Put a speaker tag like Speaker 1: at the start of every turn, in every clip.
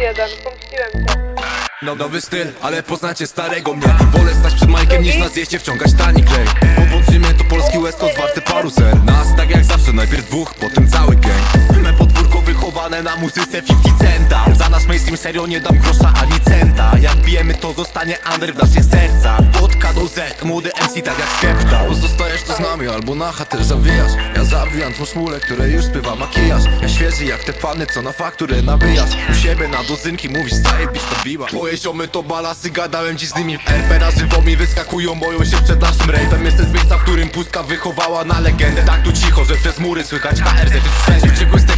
Speaker 1: Jeden, pomściłem.
Speaker 2: No nowy styl, ale poznacie starego mnie. Wolę stać przed Majkiem niż na zjeździe wciągać tani klej. Podłączymy to polski West Coast warte paru ser Nas tak jak zawsze, najpierw dwóch, potem cały gang. Me podwórko wychowane na muzyce 50 centa. Za nas mainstream serio nie dam grosza ani centa. Jak bijemy to zostanie under w naszych sercach Od K do Z, młody MC tak jak Skepta Albo zostajesz tu z nami, albo na chatę zawijasz. Ja zawijam tą szmulę, której już spływa makijaż. Ja świeży jak te fany, co na fakturę nabijasz. U siebie na dozynki mówisz zajebić to biła. Twoje ziomy to balasy, gadałem dziś z nimi. W RP Na żywo mi wyskakują, boją się przed naszym rave'em Jestem z miejsca, w którym pustka wychowała na legendę. Tak tu cicho, że przez mury słychać HRZ jest wszędzie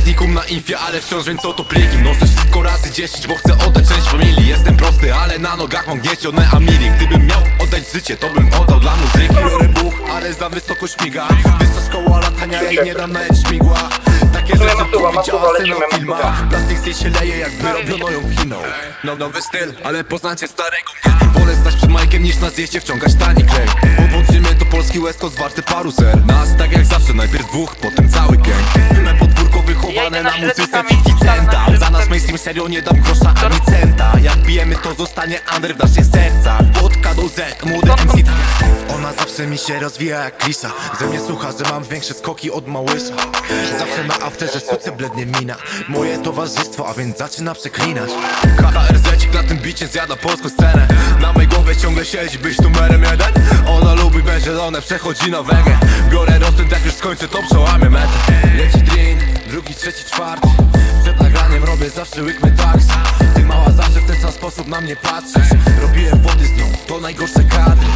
Speaker 2: Uciekłem z technikum na infie, ale wciąż wiem co to pliki. Noszę wszystko razy 10, bo chcę oddać część familii. Jestem prosty, ale na nogach mam gniecione amili Gdybym miał oddać życie, to bym oddał dla muzyki. Biorę buch, ale za wysoko śmiga. Wyższa szkoła latania i nie dam nawet śmigła. Takie rzeczy tu widziała scena w filmach Plastik z tej się leje jakby robiono ją w Chiną No nowy styl, ale poznacie starego. Mnie Wolę stać przed Majkiem niż na zjeździe wciągać tani klej. Podłączymy to polski West Coast warte paru ser Nas tak jak zawsze, najpierw dwóch, potem cały gang Me podwórko Na muzyce
Speaker 1: środkami,
Speaker 2: 50
Speaker 1: wstanę na
Speaker 2: centa. Za nas mainstream serio nie dam grosza ani centa. Jak bijemy to zostanie under w naszych sercach. Od K do Z, młody MC Ona zawsze mi się rozwija jak klisa Ze mnie słucha, że mam większe skoki od małysza Zawsze na afterze suce blednie mina. Moje towarzystwo, a więc zaczyna przeklinać. KHRZ na tym bicie zjada polską scenę. Na mojej głowie ciągle siedzi być numerem jeden. Ona lubi zielone, przechodzi na wege. Biorę rozpęd, jak już skończę to przełamię metę Leci drink, drugi, trzeci, czwarty. Przed nagraniem robię zawsze łyk tax Ty mała zawsze w ten sam sposób na mnie patrzysz Robiłem wody z nią, to najgorsze kadry